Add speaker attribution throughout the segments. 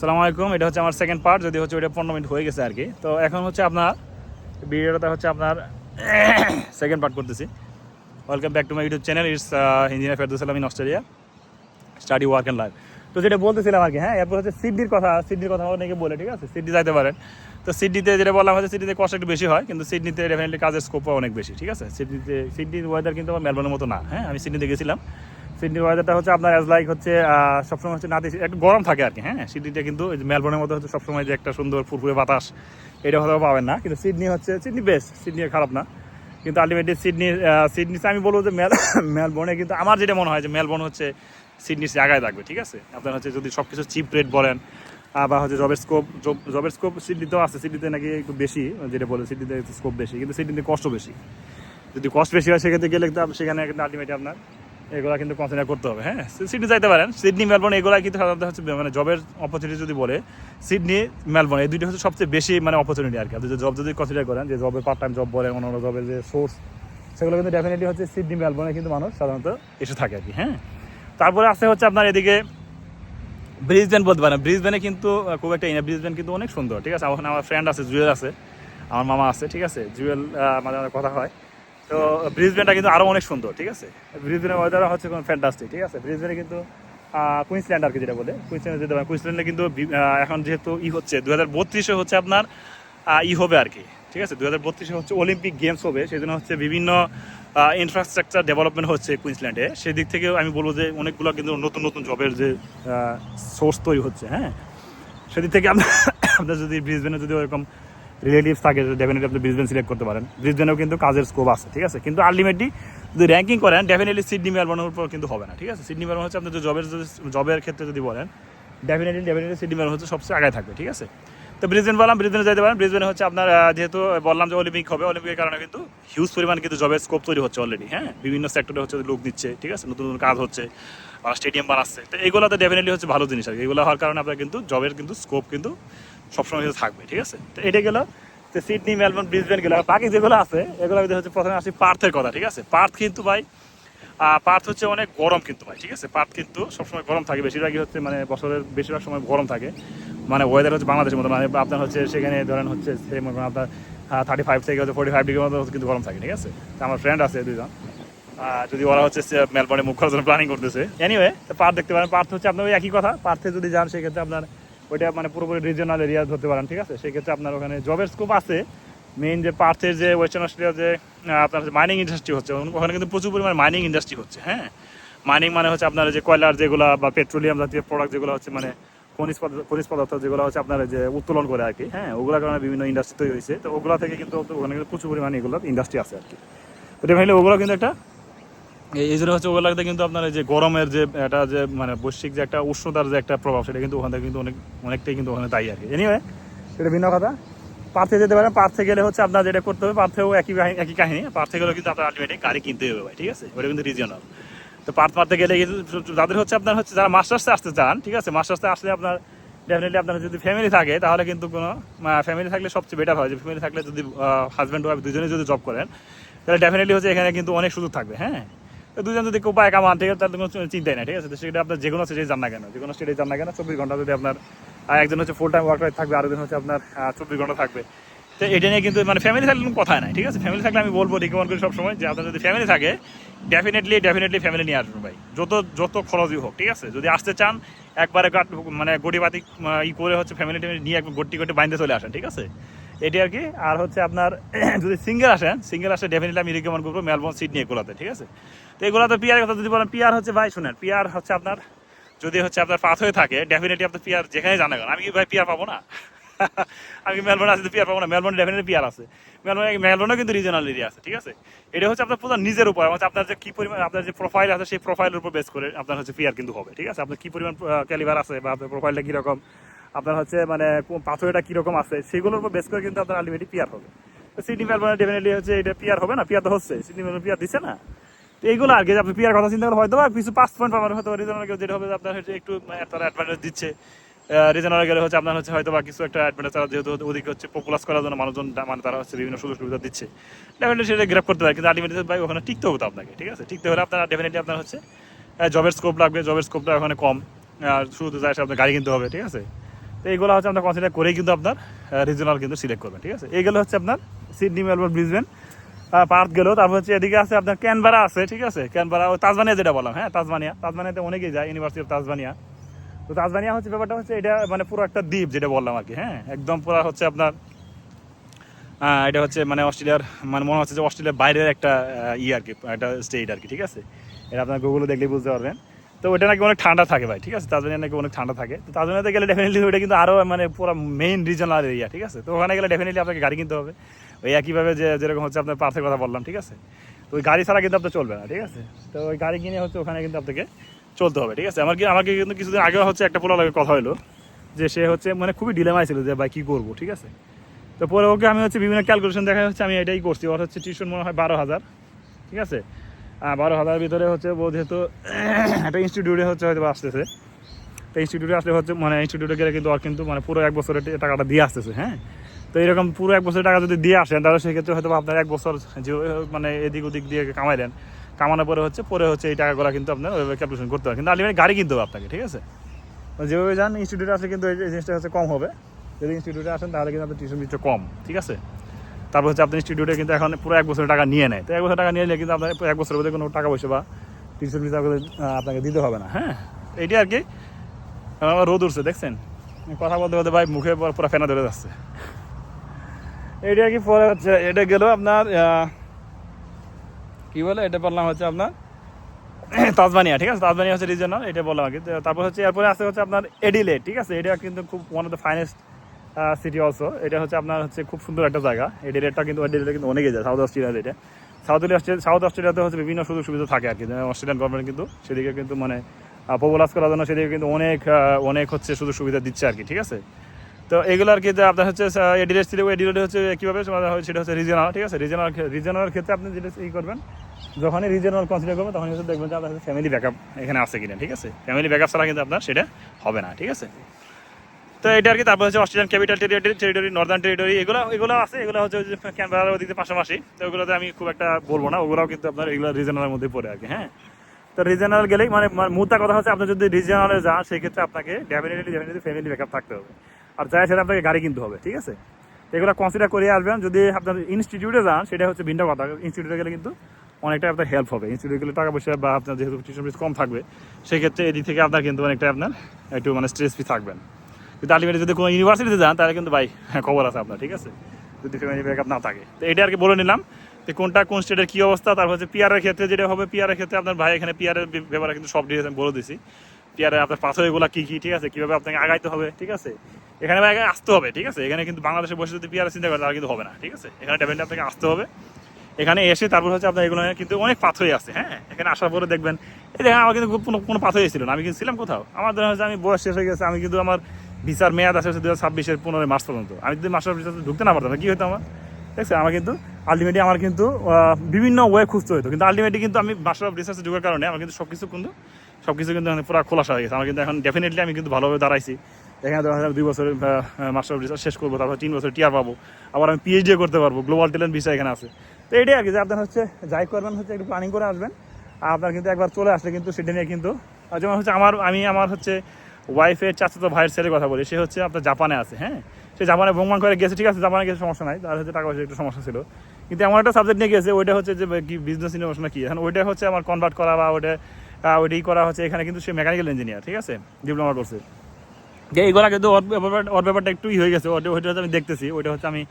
Speaker 1: সালাম আলাইকুম, এটা হচ্ছে আমার সেকেন্ড পার্ট যদি হচ্ছে ওইটা পনেরো মিনিট হয়ে গেছে আর কি। তো এখন হচ্ছে আপনার ভিডিওটা হচ্ছে আপনার সেকেন্ড পার্ট করতেছি। Welcome back to my YouTube channel it's engineer Ferdous Salam in Australia study work and life তো যেটা বলতেছিলাম আর কি হ্যাঁ এরপর হচ্ছে সিডনির কথা সিডনির কথা অনেকে বলে, ঠিক আছে? সিডনি যাইতে পারেন। তো সিডনিতে যেটা বললাম হচ্ছে সিডনিতে কষ্ট একটু বেশি হয়, কিন্তু সিডনিতে ডেফিনেটলি কাজের স্কোপও অনেক বেশি, ঠিক আছে? সিডনিতে সিডনির ওয়েদার কিন্তু আমার মেলবোর্নের মতো না হ্যাঁ? আমি সিডনিতে গেছিলাম। সিডনির ওয়েদারটা হচ্ছে আপনার অ্যাজ লাইক হচ্ছে সবসময় হচ্ছে নাতি একটু গরম থাকে আর কি হ্যাঁ? সিডনিটা কিন্তু মেলবোর্নের মতো হচ্ছে সবসময় যে একটা সুন্দর ফুরফুরে বাতাস, এটা হয়তো পাবেন না। কিন্তু সিডনি হচ্ছে, সিডনি বেস্ট সিডনি খারাপ না। কিন্তু আলটিমেটলি সিডনি সিডনিতে আমি বলব যে মেল, মেলবোর্নে কিন্তু আমার যেটা মনে হয় যে মেলবোর্ন হচ্ছে সিডনির জায়গায় থাকবে, ঠিক আছে? আপনার হচ্ছে যদি সব কিছু চিপ রেট বলেন বা হচ্ছে জবের স্কোপ জবের স্কোপ সিডনিতেও আছে, সিডনিতে নাকি একটু বেশি, যেটা বলে সিডনিতে স্কোপ বেশি, কিন্তু সিডনিতে কষ্ট বেশি। যদি কষ্ট বেশি হয়, সেক্ষেত্রে গেলে সেখানে কিন্তু আলটিমেটলি আপনার এগুলা কিন্তু কনসিডার করতে হবে হ্যাঁ? সিডনি যাইতে পারেন। সিডনি, মেলবোর্ন, এগুলা কিন্তু সাধারণত হচ্ছে মানে জবের অপরচুনিটি যদি বলে, সিডনি, মেলবোর্ন, এই দুইটা হচ্ছে সবচেয়ে বেশি মানে অপরচুনিটি আর কি। আপনি জব যদি কনসিডার করেন, যে জবের পার্ট টাইম জব বলেন অন্য জবের যে সোর্স সেগুলো কিন্তু ডেফিনেটলি হচ্ছে সিডনি, মেলবোর্নে কিন্তু মানুষ সাধারণত এসে থাকে আর কি হ্যাঁ? তারপরে আছে হচ্ছে আপনার এদিকে ব্রিজবেন বলতে পারেন। ব্রিজবেনে কিন্তু খুব একটা ইনা ব্রিজবেন কিন্তু অনেক সুন্দর, ঠিক আছে? ওখানে আমার ফ্রেন্ড আছে জুয়েল আছে। আমার মামা আছে, ঠিক আছে? জুয়েল মাঝে কথা হয়। তো ব্রিজবেনটা কিন্তু আরও অনেক সুন্দর, ঠিক আছে? ব্রিজবেনের ওয়েদার হচ্ছে কোনো ফ্যান্টাস্টিক ঠিক আছে? ব্রিজবেনে কিন্তু কুইন্সল্যান্ড আর কি যেটা বলে কুইন্সল্যান্ডে যেতে পারেন। কুইন্সল্যান্ডে কিন্তু এখন যেহেতু ই হচ্ছে দু হাজার বত্রিশে হচ্ছে আপনার ই হবে আর কি, ঠিক আছে? দু হাজার বত্রিশে হচ্ছে অলিম্পিক গেমস হবে সেই জন্য হচ্ছে বিভিন্ন ইনফ্রাস্ট্রাকচার ডেভেলপমেন্ট হচ্ছে কুইন্সল্যান্ডে সেই দিক থেকে আমি বলব যে অনেকগুলো কিন্তু নতুন নতুন জবের যে সোর্স তৈরি হচ্ছে হ্যাঁ? সেদিক থেকে আপনার আপনার যদি ব্রিজবেনে যদি ওরকম রিলেটিভস থাকে ডেফিনেটলি আপনি ব্রিজবেন সিলেক্ট করতে পারেন। ব্রিজবেনেও কিন্তু কাজের স্কোপ আছে, ঠিক আছে? কিন্তু আলটিমেটলি যদি র্যাঙ্কিং করেন ডেফিনেটলি সিডনি মেলবোর্নের উপর কিন্তু হবে না, ঠিক আছে? সিডনি মেলবোর্ন হচ্ছে আপনার জবের যদি জবের ক্ষেত্রে যদি বলেন ডেফিনেটলি ডেফিনেটলি সিডনি মেলবোর্ন হচ্ছে সবচেয়ে আগে থাকবে, ঠিক আছে? তো ব্রিজবেন বললাম ব্রিজবেনে যেতে পারেন। ব্রিজবেনে হচ্ছে আপনার যেহেতু বললাম যে অলিম্পিক হবে অলিম্পিকের কারণে কিন্তু হিউজ পরিমাণ কিন্তু জবের স্কোপ তৈরি হচ্ছে অলরেডি হ্যাঁ? বিভিন্ন সেক্টরে হচ্ছে লোক দিচ্ছে ঠিক আছে? নতুন নতুন কাজ হচ্ছে স্টেডিয়াম বানাচ্ছে। তো এইগুলোতে ডেফিনেটলি হচ্ছে ভালো জিনিস আর কি। এগুলো হওয়ার কারণে আপনার কিন্তু জবের কিন্তু স্কোপ কিন্তু সবসময় কিন্তু থাকবে, ঠিক আছে? তো এটা গেল, তো সিডনি মেলবোর্ন ব্রিসবেন গেল। বাকি যেগুলো আছে, এগুলো হচ্ছে প্রথমে আসি পার্থের কথা, ঠিক আছে? পার্থ কিন্তু ভাই পার্থ হচ্ছে অনেক গরম কিন্তু ভাই, ঠিক আছে? পার্থ কিন্তু সবসময় গরম থাকে, বেশিরভাগই হচ্ছে মানে বছরের বেশিরভাগ সময় গরম থাকে। মানে ওয়েদার হচ্ছে বাংলাদেশের মতো মানে আপনার হচ্ছে সেখানে ধরেন হচ্ছে মনে আপনার থার্টি ফাইভ থেকে হচ্ছে ফোর্টি ফাইভ ডিগ্রির মতো কিন্তু গরম থাকে, ঠিক আছে? তো আমার ফ্রেন্ড আছে দুজন যদি ওরা হচ্ছে মেলবোর্নে মুখ জন্য প্ল্যানিং করতেছে। এনিওয়ে পার্থ দেখতে পারেন, পার্থ হচ্ছে আপনার ওই একই কথা। পার্থে যদি যান, সেক্ষেত্রে আপনার ওইটা মানে পুরোপুরি রিজনাল এরিয়া ধরতে পারেন, ঠিক আছে? সেক্ষেত্রে আপনার ওখানে জবের স্কোপ আছে। মেইন যে পার্থের যে ওয়েস্টার্ন অস্ট্রেলিয়া যে আপনার মাইনিং ইন্ডাস্ট্রি হচ্ছে, ওখানে কিন্তু প্রচুর পরিমাণে মাইনিং ইন্ডাস্ট্রি হচ্ছে হ্যাঁ? মাইনিং মানে হচ্ছে আপনার যে কয়লার যেগুলো বা পেট্রোলিয়াম জাতীয় প্রোডাক্ট যেগুলো হচ্ছে মানে খনিজ পদার্থ খনিজ পদার্থ যেগুলো হচ্ছে আপনার যে উত্তোলন করে আর কি হ্যাঁ? ওগুলোর কারণে বিভিন্ন ইন্ডাস্ট্রি তৈরি হয়েছে। তো ওগুলো থেকে কিন্তু ওখানে কিন্তু প্রচুর পরিমাণে এগুলো ইন্ডাস্ট্রি আছে আর কি। তো ওগুলো কিন্তু একটা এই জন্য হচ্ছে ওগুলোতে কিন্তু আপনার এই যে গরমের যে একটা যে মানে বৈশ্বিক যে একটা উষ্ণতার যে একটা প্রভাব, সেটা কিন্তু ওখান থেকে কিন্তু অনেক, অনেকটাই কিন্তু ওখানে দায়ী আর কি এনিওয়ে সেটা ভিন্ন কথা। পার্থে যেতে পারেন, পার্থে গেলে হচ্ছে আপনার যেটা করতে হবে, পার্থেও একই একই কাহিনী, পার্থে গেলেও কিন্তু আপনার আলটিমেটলি গাড়ি কিনতে হবে ভাই, ঠিক আছে? ওটা কিন্তু রিজিয়নাল তো পার্থ, পার্থে গেলে কিন্তু যাদের হচ্ছে আপনার হচ্ছে যারা মাস্টার্সে আসতে চান, ঠিক আছে? মাস্টার্সে আসলে আপনার ডেফিনেটলি আপনার যদি ফ্যামিলি থাকে, তাহলে কিন্তু কোনো ফ্যামিলি থাকলে সবচেয়ে বেটার হয়। যে ফ্যামিলি থাকলে যদি হাজব্যান্ড ওয়াইফ দুজনে যদি জব করেন, তাহলে ডেফিনেটলি হচ্ছে এখানে কিন্তু অনেক সুযোগ থাকবে হ্যাঁ? দুজন যদি কেউ পায় কামান, ঠিক আছে কোনো চিন্তাই নাই, ঠিক আছে? তো সেটা আপনার যে কোনো স্টেটে যান না কেন যে কোনো স্টেটে যান না কেন, চব্বিশ ঘণ্টা যদি আপনার একজন হচ্ছে ফুল টাইম ওয়ার্কার থাকবে, আরেকজন হচ্ছে আপনার চব্বিশ ঘণ্টা থাকবে। তো এটা নিয়ে কিন্তু মানে ফ্যামিলি থাকলে কোনো কথাই নাই, ঠিক আছে? ফ্যামিলি থাকলে আমি বলব রিকমেন্ড করি সবসময় যে আপনার যদি ফ্যামিলি থাকে ডেফিনেটলি ডেফিনেটলি ফ্যামিলি নিয়ে আসবেন ভাই। যত যত খরচই হোক, ঠিক আছে? যদি আসতে চান, একবারে মানে গটিবাতি ই করে হচ্ছে ফ্যামিলি টেমিলি নিয়ে একবার গটি গটি বাইন্দে চলে আসেন, ঠিক আছে? এটি আর কি। আর হচ্ছে আপনার, যদি সিঙ্গেল আসেন, সিঙ্গেল আসে ডেফিনেটলি আমি রিকমেন্ড করব মেলবোর্ন সিডনি এগুলোতে, ঠিক আছে? তো এগুলোতে পিয়ারের কথা যদি বলেন পিয়ার হচ্ছে, ভাই শুনেন পিয়ার হচ্ছে আপনার, যদি হচ্ছে আপনার পাথ হয়ে থাকে ডেফিনেটলি আপনার পিয়ার যেখানে জানা গেল আমি কি ভাই পিয়ার পাবো না? আমি মেলবোর্ন আছে পিয়ার পাবো না মেলবোর্ন ডেফিনেটলি পিয়ার আছে। মেলবোর্ন মেলবোর্নে কিন্তু রিজনাল এরিয়া আছে, ঠিক আছে? এটা হচ্ছে আপনার পুরো নিজের উপর হচ্ছে আপনার যে কি পরিমাণ, আপনার যে প্রোফাইল আছে, সেই প্রোফাইলের উপর বেস করে আপনার হচ্ছে পিয়ার কিন্তু হবে, ঠিক আছে? আপনার কি পরিমাণ ক্যালিভার আছে, বা আপনার প্রোফাইলটা কীরকম আপনার হচ্ছে মানে পাথরটা কীরকম আছে, সেগুলোর উপর বেস করে কিন্তু আপনার আলটিমেটলি পিয়ার হবে। তো সিডনি মেলবোর্নে ডেফিনেটলি হচ্ছে এটা পিয়ার হবে না পিয়ার তো হচ্ছে, সিডনি মেলবোর্ন পিয়ার দিচ্ছে না। তো এইগুলো আর কি, আপনি পিয়ার কথা চিন্তা করলে হয়তো বা কিছু পাঁচ পয়েন্ট পাবেন, হয়তো রিজনাল কেউ যেটা হবে আপনার হচ্ছে একটু তারা অ্যাডভান্টেজ দিচ্ছে। রিজনাল গেলে হচ্ছে আপনার হচ্ছে হয়তো বা কিছু একটা অ্যাডভান্টেজ তারা যেহেতু ওদিকে হচ্ছে পপুলাস করার জন্য মানুষজন মানে তারা হচ্ছে বিভিন্ন সুযোগ সুবিধা দিচ্ছে। ডেফিনেটলি সেটা গ্রেপ করতে পারে, কিন্তু আলটিমেটলি ভাই ওখানে টিকতে হবে তো আপনাকে, ঠিক আছে? টিকতে হলে আপনার ডেফিনেটলি আপনার হচ্ছে জবের স্কোপ লাগবে জবের স্কোপটা ওখানে কম। আর শুরুতে যায় আপনার গাড়ি কিনতে হবে, ঠিক আছে? তো এইগুলো হচ্ছে আপনার কনসিডার করেই কিন্তু আপনার রিজনাল কিন্তু সিলেক্ট করবেন, ঠিক আছে? এইগুলো হচ্ছে আপনার সিডনি মেলবোর্ন ব্রিসবেন পার্থ গেলো তারপর হচ্ছে এদিকে আছে আপনার ক্যানবারা আছে, ঠিক আছে? ক্যানবারা ও তাজমানিয়া যেটা বললাম হ্যাঁ তাজমানিয়া তাজমানিয়াতে অনেকেই যায় ইউনিভার্সিটি অফ তাজমানিয়া তো তাজমানিয়া হচ্ছে ব্যাপারটা হচ্ছে এটা মানে পুরো একটা দ্বীপ যেটা বললাম আর কি হ্যাঁ? একদম পুরো হচ্ছে আপনার এটা হচ্ছে মানে অস্ট্রেলিয়ার মানে মনে হচ্ছে যে অস্ট্রেলিয়ার বাইরের একটা ইয়ে আর কি, একটা স্টেট আর কি, ঠিক আছে? এটা আপনার গুগলে দেখলেই বুঝতে পারবেন। তো ওটা নাকি অনেক ঠান্ডা থাকে ভাই, ঠিক আছে? তাজমানিয়া নাকি অনেক ঠান্ডা থাকে। তো তাজমানিয়াতে গেলে ডেফিনেটলি ওটা কিন্তু আরও মানে পুরো মেইন রিজনাল এরিয়া ঠিক আছে? তো ওখানে গেলে ডেফিনেটলি আপনাকে গাড়ি কিনতে হবে। ওই একইভাবে যে, যেরকম হচ্ছে আপনার পার্থের কথা বললাম, ঠিক আছে? তো ওই গাড়ি ছাড়া কিন্তু আপনার চলবে না, ঠিক আছে? তো ওই গাড়ি কিনে হচ্ছে ওখানে কিন্তু আপনাকে চলতে হবে, ঠিক আছে? আমার কি আমাকে কিন্তু কিছুদিন আগেও হচ্ছে একটা পোলা লাগে কথা হলো যে সে হচ্ছে মানে খুবই ডিলেমায় ছিল যে, ভাই, কী করব? ঠিক আছে? তো পরে ওকে আমি হচ্ছে বিভিন্ন ক্যালকুলেশন দেখা হচ্ছে, আমি এটাই করছি। ওর হচ্ছে টিউশন মনে হয় বারো হাজার, ঠিক আছে? বারো হাজার ভিতরে হচ্ছে ও যেহেতু একটা ইনস্টিটিউটে হচ্ছে হয়তো আসতেছে। তো ইনস্টিটিউটে আসলে হচ্ছে মানে ইনস্টিটিউটে গেলে কিন্তু ওর কিন্তু মানে পুরো এক বছরের টাকাটা দিয়ে আসতেছে হ্যাঁ? তো এরকম পুরো এক বছরের টাকা যদি দিয়ে আসেন, তাহলে সেক্ষেত্রে হয়তো আপনার এক বছর যে মানে এদিক ওদিক দিয়ে কামাই দেন। কামানোর পরে হচ্ছে পরে হচ্ছে এই টাকাগুলো কিন্তু আপনার ওইভাবে ক্যালকুলেশন করতে হবে কিন্তু আলটিমেটলি গাড়ি কিনতে হবে আপনাকে, ঠিক আছে? যেভাবে যান ইনস্টিটিউটে আসলে কিন্তু এই এই জিনিসটা হচ্ছে কম হবে। যদি ইনস্টিটিউটে আসেন, তাহলে কিন্তু আপনার টিউশন ফিসটা কম, ঠিক আছে? তারপর হচ্ছে আপনার ইনস্টিটিউটে কিন্তু এখন পুরো এক বছরের টাকা নিয়ে নেয়। তো এক বছর টাকা নিয়ে নিলে কিন্তু আপনার এক বছরের মধ্যে কোনো টাকা পয়সা বা টিউশন ফিস আপনাকে দিতে হবে না। হ্যাঁ এইটি আর কি। আমার রোদ উঠছে, দেখছেন? কথা বলতে বলতে ভাই মুখে পুরো ফেনা ধরে যাচ্ছে। আর কি, পরে হচ্ছে এটা গেল আপনার কি বলে? এটা বললাম হচ্ছে আপনার তাজমানিয়া ঠিক আছে? তাজমানিয়া হচ্ছে রিজনাল এটা বললাম আর কি। তারপর হচ্ছে এরপরে আসতে হচ্ছে আপনার এডিলে, ঠিক আছে? এটা কিন্তু খুব one of the finest city also এটা হচ্ছে আপনার হচ্ছে খুব সুন্দর একটা জায়গা। এডিলেটটা কিন্তু এডিলেটে কিন্তু অনেকে যায় সাউথ অস্ট্রেলিয়ার এটা সাউথ অস্ট্রেলিয়া সাউথ অস্ট্রেলিয়াতে হচ্ছে বিভিন্ন সুযোগ সুবিধা থাকে আর কি। অস্ট্রেলিয়ান গভর্নমেন্ট কিন্তু সেদিকে কিন্তু মানে পপুলাস করার জন্য সেদিকে কিন্তু অনেক অনেক হচ্ছে সুযোগ সুবিধা দিচ্ছে আর কি, ঠিক আছে? তো এগুলো আর কি যে আপনার হচ্ছে এডিলেট ছিল এডিলেট হচ্ছে কীভাবে সেটা হচ্ছে রিজনাল ঠিক আছে? রিজনাল রিজনাল ক্ষেত্রে আপনি যেটা ই করবেন, যখনই রিজনাল কনসিডার করবেন তখন হচ্ছে দেখবেন যে আপনার ফ্যামিলি ব্যাকআপ এখানে আছে কিনা, ঠিক আছে? ফ্যামিলি ব্যাকআপ ছাড়া কিন্তু আপনার সেটা হবে না, ঠিক আছে? তো এটা আর কি, তারপর হচ্ছে Australian capital territory territory northern territory এগুলো এগুলো আছে, এগুলো হচ্ছে ক্যানবেরার ওদিকে পাশাপাশি। তো ওগুলোতে আমি খুব একটা বলব না, ওগুলোও কিন্তু আপনার এগুলো রিজনালের মধ্যে পড়ে আর কি হ্যাঁ। তো রিজনাল গেলেই মানে মানে কথা হচ্ছে, আপনি যদি রিজনালে যান, সেক্ষেত্রে আপনাকে ডেফিনেটলি ডেফিনেটলি ফ্যামিলি ব্যাকআপ থাকতে হবে। আর যাই সেটা আপনাকে গাড়ি কিনতে হবে, ঠিক আছে? এগুলো কনসিডার করে আসবেন, যদি আপনার ইনস্টিটিউটে যান সেটা হচ্ছে ভিন্ন কথা। ইনস্টিটিউটে গেলে কিন্তু অনেকটা আপনার হেল্প হবে। ইনস্টিটিউটে গেলে টাকা পয়সা বা আপনার যেহেতু টিউশন ফিস কম থাকবে, সেক্ষেত্রে এদিক থেকে আপনার কিন্তু অনেকটা আপনার একটু মানে স্ট্রেস ফ্রি থাকবেন। কিন্তু আলটিমেটলি যদি কোনো ইউনিভার্সিটিতে যান, তাহলে কিন্তু ভাই হ্যাঁ খবর আছে আপনার, ঠিক আছে? যদি ফ্যামিলি ব্যাকআপ না থাকে। তো এটা আর কি বলে নিলাম যে কোনটা, কোন স্টেটের কী অবস্থা, তারপর হচ্ছে পিয়ারের ক্ষেত্রে যেটা হবে পিয়ারের ক্ষেত্রে আপনার ভাই এখানে পিয়ারের ব্যাপারে কিন্তু সব ডিটেলস আমি বলে দিছি। পিয়ারে আপনার পাথরগুলো কী কী, ঠিক আছে? কীভাবে আপনাকে আগাইতে হবে, ঠিক আছে? এখানে ভাই আগে আসতে হবে, ঠিক আছে? এখানে কিন্তু বাংলাদেশে বসে যদি পিয়ারে চিন্তা করেন তাহলে কিন্তু হবে না, ঠিক আছে? এখানে ডেফিনেটলি আপনাকে আসতে হবে। এখানে এসে তারপর হচ্ছে আপনার এগুলো কিন্তু অনেক পাথরই আছে হ্যাঁ? এখানে আসার পরে দেখবেন, এই দেখেন আমার কিন্তু কোনো কোনো পাথরই ছিল না, আমি কিন্তু ছিলাম কোথাও? আমার ধরেন হচ্ছে আমি বয়স শেষ হয়ে গেছে, আমি কিন্তু আমার ভিসার মেয়াদ আছে হচ্ছে দু হাজার ছাব্বিশের পনেরোই মার্চ পর্যন্ত। আমি যদি মাস্টার ভিসাতে ঢুকতে না পারতাম কি হতো আমার? দেখছে আমার কিন্তু আলটিমেটলি আমার কিন্তু বিভিন্ন ওয়ে খুঁজতে হতো কিন্তু আলটিমেটলি কিন্তু আমি মাস্টার অফ রিসার্চে ঢুকার কারণে আমার কিন্তু সব কিছু কিন্তু সব কিছু কিন্তু এখন পুরো খোলাসা হয়ে গেছে। আমার কিন্তু এখন ডেফিনেটলি আমি কিন্তু ভালোভাবে দাঁড়াইছি। এখানে আমি দুই বছর মাস্টার অফ রিসার্চ শেষ করব, তারপর তিন বছর টিয়ার পাবো, আবার আমি পিএইচডিও করতে পারব গ্লোবাল ট্যালেন্ট ভিসা এখানে আছে। তো এটাই আর কি, যে আপনার হচ্ছে, যাই করবেন, হচ্ছে একটু প্ল্যানিং করে আসবেন। আর আপনার কিন্তু একবার চলে আসলে কিন্তু সেটা নিয়ে কিন্তু যেমন হচ্ছে আমার, আমি, আমার হচ্ছে ওয়াইফের চাচাতো ভাইয়ের ছেলের কথা বলি, সে হচ্ছে আপনার জাপানে আছে হ্যাঁ? সে জাপানে ভ্রমণ করে গেছে, ঠিক আছে? জাপানে গেছে, সমস্যা নাই। তার হচ্ছে টাকা পয়সা একটু সমস্যা ছিল। কিন্তু এমন একটা সাবজেক্ট নিয়ে গেছে, ওইটা হচ্ছে যে, কি বিজনেস ইনোভেশন কি? এখন ওইটা হচ্ছে আমার কনভার্ট করা বা ওইটা ওইটাই করা হচ্ছে এখানে, কিন্তু সে মেকানিক্যাল ইঞ্জিনিয়ার ঠিক আছে? ডিপ্লোমা করছে। যে এইগুলা কিন্তু ওর ব্যাপার- ওর ব্যাপারটা একটু ই হয়ে গেছে। ওটা ওইটা হচ্ছে আমি দেখতেছি, ওইটা হচ্ছে আমি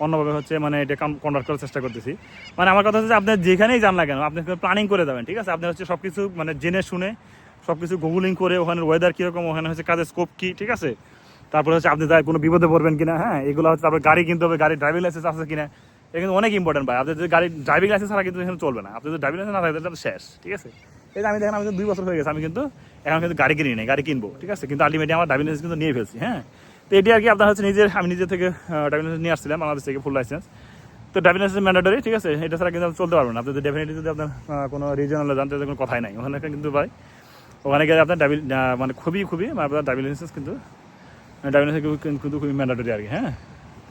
Speaker 1: অন্যভাবে হচ্ছে মানে এটা কনভার্ট করার চেষ্টা করতেছি। মানে আমার কথা হচ্ছে আপনি যেখানেই যান না কেন, আপনি প্ল্যানিং করে যাবেন, ঠিক আছে? আপনি হচ্ছে সব কিছু মানে জেনে শুনে সব কিছু গুগলিং করে ওখানে ওয়েদার কীরকম, ওখানে হচ্ছে কাজের স্কোপ কী, ঠিক আছে? তারপরে হচ্ছে আপনি যাই কোনো বিপদে পড়বেন কিনা হ্যাঁ এগুলো হচ্ছে তারপরে গাড়ি কিনতে হবে, গাড়ি ড্রাইভিং লাইসেন্স আছে কিনা এটা কিন্তু অনেক ইম্পর্টেন্ট ভাই। আপনার যদি গাড়ি ড্রাইভিং লাইসেন্স ছাড়া কিন্তু এখানে চলবে না। আপনি যদি ড্রাইভিং লাইসেন্স না থাকে তাহলে শেষ, ঠিক আছে? এই আমি দেখেন, আমি দুই বছর হয়ে গেছে, আমি কিন্তু এখন কিন্তু গাড়ি কিনি নাই, গাড়ি কিনবো, ঠিক আছে? কিন্তু আলটিমেটলি আমার ড্রাইভিং লাইসেন্স কিন্তু নিয়ে ফেলছি হ্যাঁ? তো এটি আর কি আপনার হচ্ছে নিজের, আমি নিজে থেকে ড্রাইভিং লাইসেন্স নিয়ে আসছিলাম, বাংলাদেশ থেকে ফুল লাইসেন্স তো ড্রাইভিং লাইসেন্স ম্যান্ডেটরি ঠিক আছে? এটা ছাড়া কিন্তু আপনি চলতে পারবেন না। আপনি ডেফিনেটলি যদি আপনার কোনো রিজনালে জানতে কোনো কথাই নাই। ওখানে কিন্তু ভাই ওখানে গেলে আপনার ড্রাইভিং মানে খুবই খুবই আপনার ড্রাইভিং লাইসেন্স কিন্তু ড্রাইভিং লাইসেন্স কিন্তু খুবই ম্যান্ডেটরি আর কি হ্যাঁ?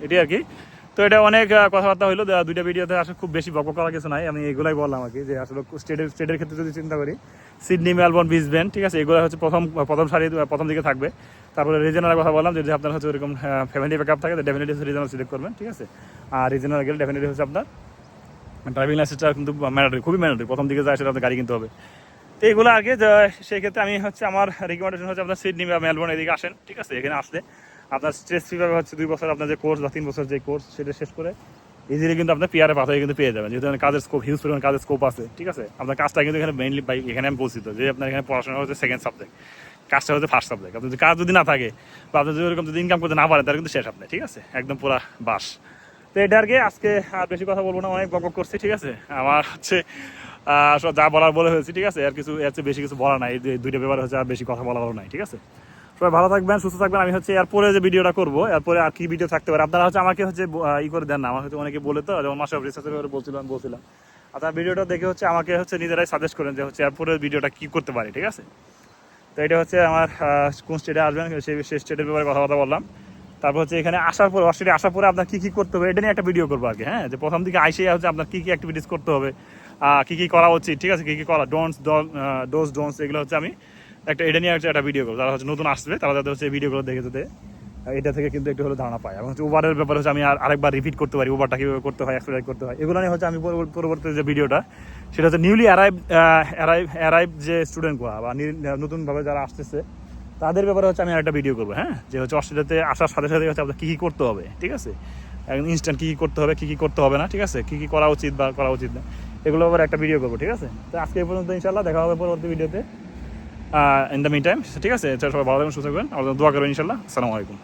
Speaker 1: এটি আর কি। তো এটা অনেক কথাবার্তা হলো দুইটা ভিডিওতে আসলে খুব বেশি বক করা কিছু নাই। আমি এগুলাই বললাম আর কি, যে আসলে স্টেটের স্টেটের ক্ষেত্রে যদি চিন্তা করি সিডনি মেলবোর্ন ব্রিসবেন ঠিক আছে? এগুলো হচ্ছে প্রথম প্রথম সারি প্রথম দিকে থাকবে। তারপরে রিজনালের কথা বললাম, যদি আপনার হচ্ছে ওরকম ফ্যামিলি ব্যাকআপ থাকে ডেফিনেটলি রিজনাল সিলেক্ট করবেন, ঠিক আছে? আর রিজনাল গেলে ডেফিনেটলি হচ্ছে আপনার ড্রাইভিং লাইসেন্সটা কিন্তু ম্যান্ডারি খুবই ম্যান্ডারি প্রথম দিকে যায় সেটা আপনার গাড়ি কিনতে হবে। তো এগুলো আর কি যে- সেই ক্ষেত্রে আমি হচ্ছে আমার রিকমেন্ডেশন হচ্ছে আপনার সিডনি বা মেলবোর্ন এদিকে আসেন, ঠিক আছে? এখানে আসলে আপনার স্ট্রেস ফ্রিভাবে হচ্ছে দুই বছর আপনার যে কোর্স বা তিন বছর যে কোর্স সেটা শেষ করে ইজিলি কিন্তু আপনার পিয়ারে পাথরে কিন্তু পেয়ে যাবেন। যেহেতু কাজের স্কোপ হিউজ পরিমাণ কাজের স্কোপ আছে, ঠিক আছে? আপনার কাজটা কিন্তু এখানে মেইনলি বাই এখানে আমি বলছি তো যে আপনার এখানে পড়াশোনা হচ্ছে সেকেন্ড সাবজেক্ট কাজটা হচ্ছে ফার্স্ট সাবজেক্ট আপনার যদি কাজ যদি না থাকে বা আপনি যদি ওরকম যদি ইনকাম করতে না পারেন, তাহলে কিন্তু শেষ আপনি, ঠিক আছে? একদম পুরা বাস। তো এটা আর কি, আজকে আর বেশি কথা বলব না, অনেক বক করছি, ঠিক আছে? আমার হচ্ছে আহ, সব যা বলার বলে হয়েছে ঠিক আছে? আর কিছু এর চেয়ে বেশি কিছু বলা নাই। দুইটা ব্যাপারে হচ্ছে আর বেশি কথা বলা নাই ঠিক আছে? সবাই ভালো থাকবেন সুস্থ থাকবেন। আমি হচ্ছে এরপরে যে ভিডিওটা করব এরপরে আর কি ভিডিও থাকতে পারে? আপনারা হচ্ছে আমাকে হচ্ছে ই করে দেন না। আমার হচ্ছে অনেকে বলে তো যেমন মাসে রিসার্চের ব্যাপারে বলছিলাম বলছিলাম। আপনার ভিডিওটা দেখে হচ্ছে আমাকে হচ্ছে নিজেরাই সাজেস্ট করেন যে হচ্ছে এরপরে ভিডিওটা কি করতে পারি ঠিক আছে? তো এটা হচ্ছে আমার কোন স্টেটে আসবেন সেই সেই স্টেটের ব্যাপারে কথাবার্তা বললাম। তারপর হচ্ছে এখানে আসার পরে অস্ট্রেলিয়া আসার পরে আপনার কী কী করতে হবে? এটা নিয়ে একটা ভিডিও করব আর কি হ্যাঁ? যে প্রথম দিকে আইসে হচ্ছে আপনার কী কী অ্যাক্টিভিটিস করতে হবে? কি কি করা উচিত? ঠিক আছে, কি কি করা? ডোন্টস ডোজ ডোন্টস এগুলো হচ্ছে আমি একটা, এটা নিয়ে একটা ভিডিও করব। যারা হচ্ছে নতুন আসবে, তারা যাতে হচ্ছে ভিডিওগুলো দেখে যাতে এটা থেকে কিন্তু একটু হলো ধারণা পায়। এবং হচ্ছে উবারের ব্যাপারে হচ্ছে আমি আর আরেকবার রিপিট করতে পারি উবারটা কীভাবে করতে হয় এক্সপ্লেন করতে হয়, এগুলো নিয়ে হচ্ছে আমি পরবর্তী- যে ভিডিওটা সেটা হচ্ছে নিউলি অ্যারাইভ অ্যারাইভ অ্যারাইভ যে স্টুডেন্টগুলো বা নতুনভাবে যারা আসতেছে, তাদের ব্যাপারে হচ্ছে আমি একটা ভিডিও করব হ্যাঁ? যে হচ্ছে অস্ট্রেলিয়াতে আসার সাথে সাথে হচ্ছে আপনার কী কী করতে হবে, ঠিক আছে? ইনস্ট্যান্ট কী কী করতে হবে, কী কী করতে হবে না, ঠিক আছে? কী কী করা উচিত বা করা উচিত না? এগুলো আবার একটা ভিডিও করব, ঠিক আছে? তো আজকে এই পর্যন্ত ইনশাল্লাহ দেখা হবে পরবর্তী ভিডিওতে ইন দ্য মিন টাইম ঠিক আছে? সবাই ভালো থাকবেন, সুস্থ থাকবেন। দোয়া করবেন ইনশাল্লাহ আসসালামু আলাইকুম।